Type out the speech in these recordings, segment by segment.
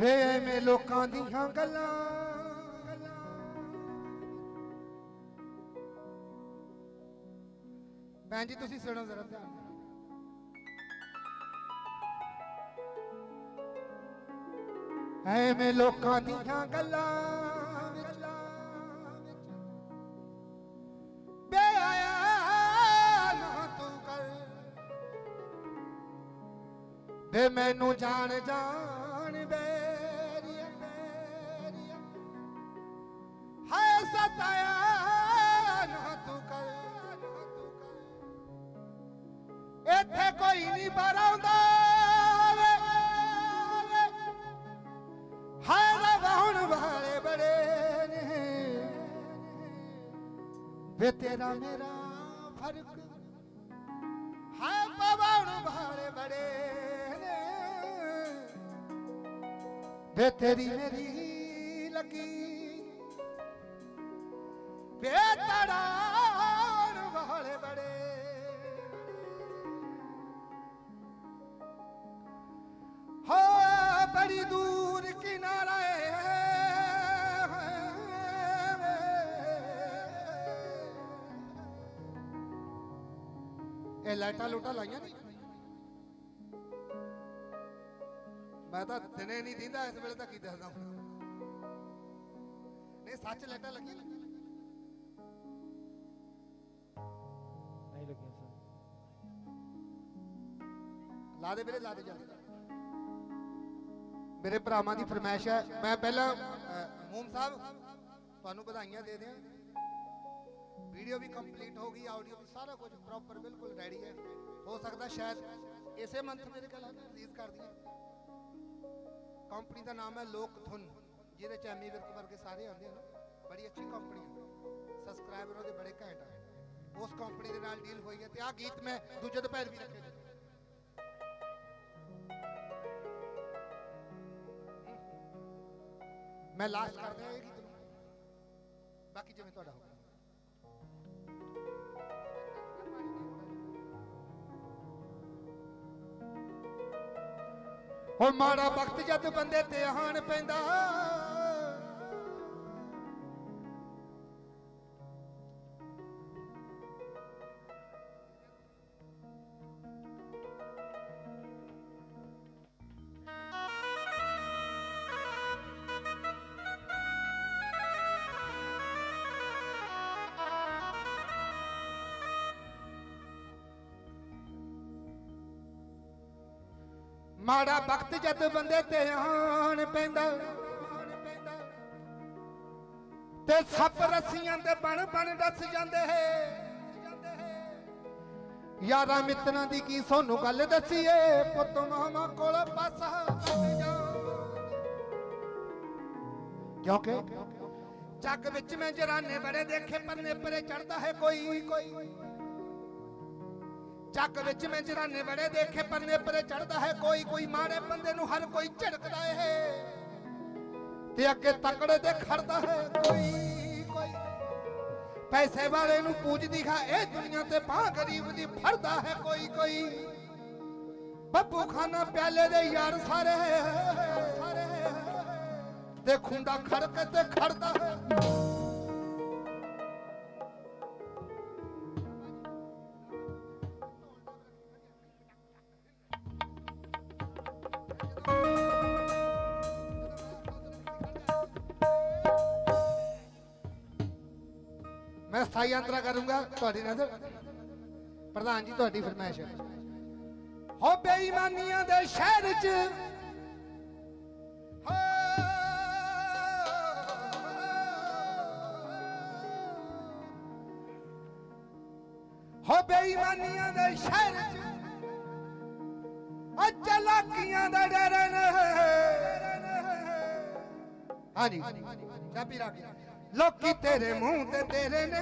ਵੇ ਐਵੇਂ ਲੋਕਾਂ ਦੀਆਂ ਗੱਲਾਂ। ਭੈਣ ਜੀ, ਤੁਸੀਂ ਸੁਣੋ ਜ਼ਰਾ ਧਿਆਨ ਨਾਲ। ਐਵੇਂ ਲੋਕਾਂ ਦੀਆਂ ਗੱਲਾਂ ਬੇ ਮੈਨੂੰ ਜਾਣ ਜਾਣ ਸਤਾਇਆ ਨਾ ਤੂੰ ਕਰ ਤੂੰ ਇੱਥੇ ਕੋਈ ਨਹੀਂ ਬਰਾਉਂਦਾ ਵੇ। ਹਾਏ ਰਵਾਉਣ ਵਾਲੇ ਬੜੇ ਨੇ। ਵੇ ਤੇਰਾ ਮੇਰਾ ਫ਼ਰਕ। ਹਾਏ ਪਵਾਉਣ ਵਾਲੇ ਬੜੇ ਨੇ। ਵੇ ਤੇਰੀ ਮੇਰੀ ਲੱਗੀ ਵੇ ਵਾਲੇ ਬੜੇ। ਹੋ ਬੜੀ ਦੂਰ ਕਿਨਾਰਾ ਇਹ ਲਾਈਟਾਂ ਲੂਟਾਂ ਲਾਈਆਂ ਨਹੀਂ? ਮੈਂ ਤਾਂ ਦਿਨੇ ਨਹੀਂ ਦਿੰਦਾ, ਇਸ ਵੇਲੇ ਤਾਂ ਕੀ ਦੱਸਦਾ ਹੁਣ? ਨਹੀਂ, ਸੱਚ ਲਾਈਟਾਂ ਲੱਗੀਆਂ। ਲਾ ਦੇ ਵੀਰੇ, ਲਾ ਦੇ ਜਲਦੀ ਮੇਰੇ ਭਰਾਵਾਂ ਦੀ ਫਰਮਾਇਸ਼ ਹੈ, ਮੈਂ ਪਹਿਲਾਂ ਮੂਮ ਸਾਹਿਬ, ਤੁਹਾਨੂੰ ਵਧਾਈਆਂ ਦੇ ਦਿਆਂ। ਵੀਡੀਓ ਵੀ ਕੰਪਲੀਟ ਹੋ ਗਈ, ਆਡੀਓ ਵੀ ਸਾਰਾ ਕੁਝ ਪ੍ਰੋਪਰ ਬਿਲਕੁਲ ਰੈਡੀ ਹੈ। ਹੋ ਸਕਦਾ ਸ਼ਾਇਦ ਇਸੇ ਮੰਥ ਮੇਰੇ ਕੋਲ ਰਿਲੀਜ਼ ਕਰ ਦਈਏ। ਕੰਪਨੀ ਦਾ ਨਾਮ ਹੈ ਲੋਕ ਧੁਨ, ਜਿਹਦੇ ਚ ਐਮੀ ਵਿਰਕ ਵਰਗੇ ਸਾਰੇ ਆਉਂਦੇ ਹਨ ਬੜੀ ਅੱਛੀ ਕੰਪਨੀ ਹੈ। ਸਬਸਕ੍ਰਾਈਬਰ ਉਹਦੇ ਬੜੇ ਘੈਂਟ ਆ। ਉਸ ਕੰਪਨੀ ਦੇ ਨਾਲ ਡੀਲ ਹੋਈ ਹੈ ਤੇ ਆਹ ਗੀਤ ਮੈਂ ਦੂਜੇ ਦੁਪਹਿਰ ਵੀ ਰੱਖੇ ਮੈਂ ਲਾਸਟ ਕਰ ਦਿਆਂ, ਇਹ ਗੀਤ ਨੂੰ ਬਾਕੀ ਜਿਵੇਂ ਤੁਹਾਡਾ ਹੋਵੇ ਹੁਣ ਮਾੜਾ ਵਕਤ ਜਦ ਬੰਦੇ ਤੇ ਆਣ ਪੈਂਦਾ ਮਾੜਾ ਵਕਤ ਜਦ ਬੰਦੇ ਤੇ ਆਣ ਪੈਂਦਾ। ਤੇ ਸੱਪ ਰੱਸੀਆਂ ਤੇ ਬਣ ਬਣ ਡਸ ਜਾਂਦੇ ਯਾਰਾਂ ਮਿੱਤਰਾਂ ਦੀ ਕੀ ਸੋਨੂੰ ਗੱਲ ਦੱਸੀਏ, ਪੁੱਤ ਮਾਮਾ ਕੋਲ ਪਾਸਾ ਕਿਉਂਕਿ ਜੱਗ ਵਿੱਚ ਮੈਂ ਜਰਾਨੇ ਬੜੇ ਦੇਖੇ, ਪੰਨੇ ਪਰੇ ਚੜਦਾ ਹੈ ਕੋਈ ਕੋਈ। ਚੱਕ ਵਿੱਚ ਮੈਂ ਜਰਾਨੇ ਬੜੇ ਦੇਖੇ, ਪੰਨੇ ਪਰੇ ਚੜਦਾ ਹੈ, ਕੋਈ ਕੋਈ ਮਾੜੇ ਬੰਦੇ ਨੂੰ ਹਰ ਕੋਈ ਝੜਕਦਾ ਏ ਤੇ ਅੱਗੇ ਤਕੜੇ ਤੇ ਖੜਦਾ ਹੈ, ਕੋਈ ਕੋਈ। ਪੈਸੇ ਵਾਲੇ ਨੂੰ ਪੂਜਦੀ ਖਾ ਇਹ ਦੁਨੀਆ ਤੇ ਬਾਹ ਗਰੀਬ ਦੀ ਫੜਦਾ ਹੈ, ਕੋਈ ਕੋਈ। ਬੱਬੂ ਖਾਨਾ ਪਿਆਲੇ ਦੇ ਯਾਰ ਸਾਰੇ। ਸਾਰੇ ਤੇ ਖੁੰਡਾ ਖੜਕ ਤੇ ਖੜਦਾ ਹੈ। ਮੈਂ ਸਥਾਈ ਅੰਤਰਾ ਕਰੂੰਗਾ, ਤੁਹਾਡੇ ਨਾਲ ਪ੍ਰਧਾਨ ਜੀ, ਤੁਹਾਡੀ ਫਰਮਾਇਸ਼ ਹੋ। ਬੇਈਮਾਨੀਆਂ ਦੇ ਸ਼ਹਿਰ 'ਚ। ਹੋ। ਬੇਈਮਾਨੀਆਂ ਦੇ ਸ਼ਹਿਰ 'ਚ। ਆ ਚਲਾਕੀਆਂ ਦਾ ਡਰ ਹਾਂਜੀ। ਚਾਬੀ ਰੱਖ। ਲੋਕੀ ਤੇਰੇ ਮੂੰਹ ਤੇ ਤੇਰੇ ਨੇ,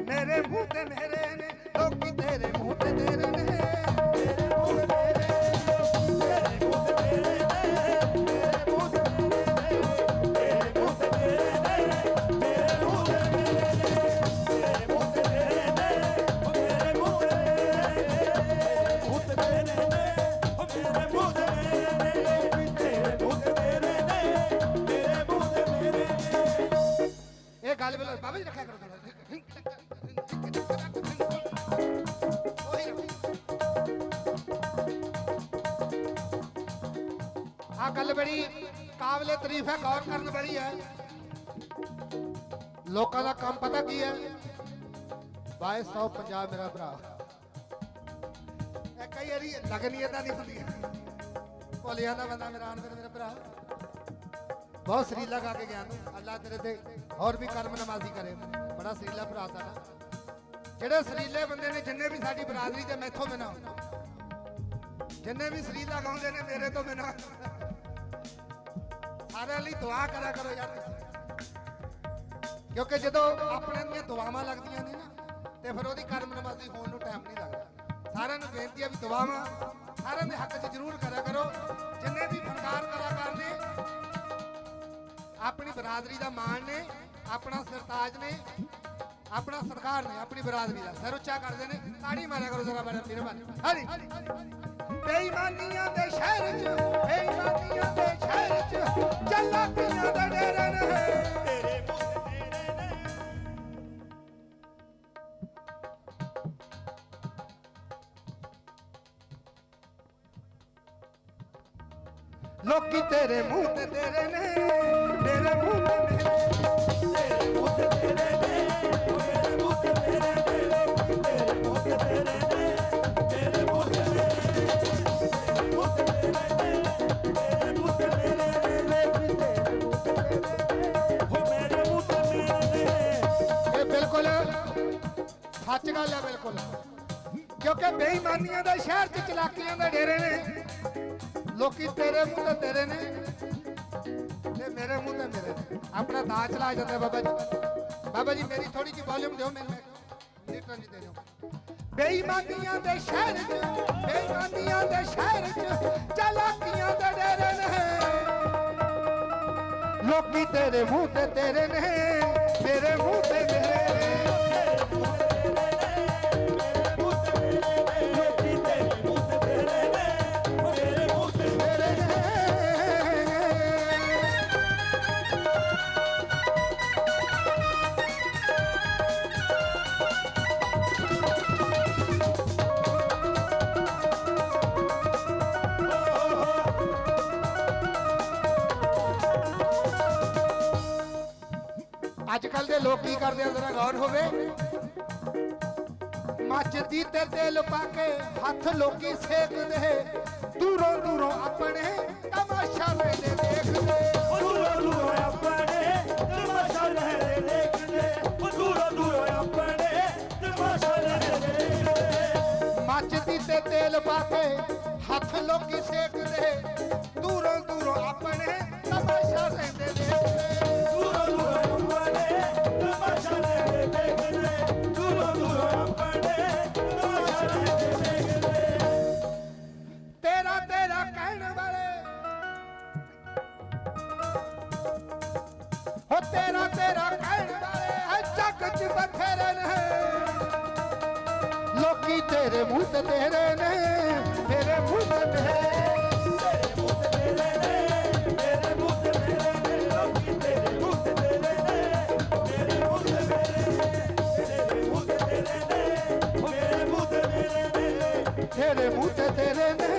ਮੇਰੇ ਮੂੰਹ ਤੇ ਮੇਰੇ ਨੇ, ਲੋਕੀ ਤੇਰੇ ਮੂੰਹ ਤੇ ਤੇਰੇ ਨੇ। ਗੱਲ ਰੱਖਿਆ ਕਰੋ ਉਹੀ ਆ ਗੱਲ ਬੜੀ ਕਾਬਲੇ ਤਾਰੀਫ ਹੈ, ਗੌਰ ਕਰਨ ਵਾਲੀ ਹੈ। ਲੋਕਾਂ ਦਾ ਕੰਮ ਪਤਾ ਕੀ ਹੈ? ਬਾਏ ਸੌ ਪੰਜਾਬ ਮੇਰਾ ਭਰਾ। ਇਹ ਕਈ ਵਾਰੀ ਲੱਗਣੀ ਏਦਾਂ ਨਹੀਂ ਹੁੰਦੀ ਭੋਲਿਆ ਦਾ ਬੰਦਾ ਮੇਰਾ ਆਨੰਦ ਮੇਰਾ ਭਰਾ। ਬਹੁਤ ਸਰੀਲਾ ਗਾ ਕੇ ਗਿਆ ਤੂੰ। ਅੱਲਾ ਤੇਰੇ ਤੇ ਹੋਰ ਵੀ ਕਰਮ ਨਮਾਜ਼ੀ ਕਰੇ। ਬੜਾ ਸਰੀਲਾ ਭਰਾ ਸਾਡਾ। ਜਿਹੜੇ ਸਰੀਲੇ ਬੰਦੇ ਨੇ, ਜਿੰਨੇ ਵੀ ਸਾਡੀ ਬਰਾਦਰੀ ਤੇ ਮੈਥੋਂ ਬਿਨਾ ਜਿੰਨੇ ਵੀ ਸਰੀਲਾ ਗਾਉਂਦੇ ਨੇ, ਮੇਰੇ ਤੋਂ ਬਿਨਾ ਸਾਰਿਆਂ ਲਈ ਦੁਆ ਕਰਿਆ ਕਰੋ ਯਾਰ ਤੁਸੀਂ। ਕਿਉਂਕਿ ਜਦੋਂ ਆਪਣੇ ਦੀਆਂ ਦੁਆਵਾਂ ਲੱਗਦੀਆਂ ਨੇ ਨਾ, ਤੇ ਫਿਰ ਉਹਦੀ ਕਰਮ ਨਮਾਜ਼ੀ ਹੋਣ ਨੂੰ ਟਾਈਮ ਨਹੀਂ ਲੱਗਦਾ। ਸਾਰਿਆਂ ਨੂੰ ਬੇਨਤੀ ਹੈ ਵੀ ਦੁਆਵਾਂ ਸਾਰਿਆਂ ਦੇ ਹੱਕ 'ਚ ਜ਼ਰੂਰ ਕਰਿਆ ਕਰੋ। ਜਿੰਨੇ ਵੀ ਫਨਕਾਰ ਕਲਾਕਾਰ ਨੇ, ਆਪਣੀ ਬਰਾਦਰੀ ਦਾ ਮਾਣ ਨੇ ਆਪਣਾ ਸਰਤਾਜ ਨੇ ਆਪਣਾ ਸਰਕਾਰ ਨੇ ਆਪਣੀ ਬਰਾਦਰੀ ਦਾ ਸਿਰ ਉੱਚਾ ਕਰਦੇ ਨੇ ਤਾੜੀ ਮਾਰਿਆ ਕਰੋ ਜ਼ਰਾ ਬੜਾ ਮਿਹਰਬਾਨੀ ਹਰੀ ਬੇਈਮਾਨੀਆਂ ਦੇ ਸ਼ਹਿਰ 'ਚ ਬੇਈਮਾਨੀਆਂ ਦੇ ਸ਼ਹਿਰ 'ਚ ਚੱਲਾਕੀਆਂ ਦੇ ਡੇਰੇ ਨੇ ਤੇਰੇ ਮੁੱਖ ਤੇਰੇ ਨੇ ਲੋਕੀ ਤੇਰੇ ਮੂੰਹ ਤੇ ਤੇਰੇ ਨੇ ਤੇਰੇ ਮੂੰਹ ਸੱਚ ਗੱਲ ਹੈ ਬਿਲਕੁਲ। ਕਿਉਂਕਿ ਬੇਈਮਾਨੀਆਂ ਦਾ ਸ਼ਹਿਰ 'ਚ ਚਲਾਕੀਆਂ ਦੇ ਡੇਰੇ ਨੇ। ਲੋਕੀ ਤੇਰੇ ਮੂੰਹ ਤੇ ਤੇਰੇ ਨੇ। ਤੇ ਮੇਰੇ ਮੂੰਹ ਤੇ ਮੇਰੇ ਨੇ। ਆਪਣਾ ਦਾ ਚਲਾ ਜਾਂਦਾ ਬਾਬਾ ਜੀ। ਬਾਬਾ ਜੀ, ਮੇਰੀ ਥੋੜੀ ਜਿਹੀ ਵੋਲਿਊਮ ਦਿਓ ਮੈਨੂੰ ਲੀਟਰ ਜੀ ਦੇ ਦਿਓ। ਬੇਈਮਾਨੀਆਂ ਦੇ ਸ਼ਹਿਰ 'ਚ, ਬੇਈਮਾਨੀਆਂ ਦੇ ਸ਼ਹਿਰ 'ਚ ਚਲਾਕੀਆਂ ਦੇ ਡੇਰੇ ਨੇ। ਲੋਕੀ ਤੇਰੇ ਮੂੰਹ ਤੇ ਤੇਰੇ ਨੇ। ਮੇਰੇ ਮੂੰਹ ਤੇ ਮੇਰੇ ਨੇ। ਅੱਜ ਕੱਲ ਦੇ ਲੋਕ ਕੀ ਕਰਦੇ ਆ ਜ਼ਰਾ ਗੌਰ ਹੋਵੇ ਮੱਝ ਦੀ ਤੇ ਤੇਲ ਪਾ ਕੇ ਹੱਥ ਲੋਕੀ ਸੇਕਦੇ ਦੂਰੋਂ ਦੂਰੋਂ ਆਪਣੇ ਤਮਾਸ਼ਾ ਵੇਲੇ ਦੇਖਦੇ ਉਹ ਦੂਰੋਂ ਦੂਰੋਂ ਆਪਣੇ ਤਮਾਸ਼ਾ ਲਹਿਰੇ ਦੇਖਦੇ ਉਹ ਦੂਰੋਂ ਦੂਰੋਂ ਆਪਣੇ ਤਮਾਸ਼ਾ ਲਹਿਰੇ ਦੇਖਦੇ ਮੱਝ ਦੀ ਤੇ ਤੇਲ ਪਾ ਕੇ ਹੱਥ ਲੋਕੀ ਸੇਕਦੇ ਬਥੇਰੇ ਨੇ ਲੋਕੀ ਤੇਰੇ ਮੂੰਹ ਤੇ ਤੇਰੇ ਨੇ, ਤੇਰੇ ਮੂੰਹ ਤੇ ਤੇਰੇ ਤੇਰੇ ਮੂੰਹ ਤੇ ਤੇਰੇ ਨੇ।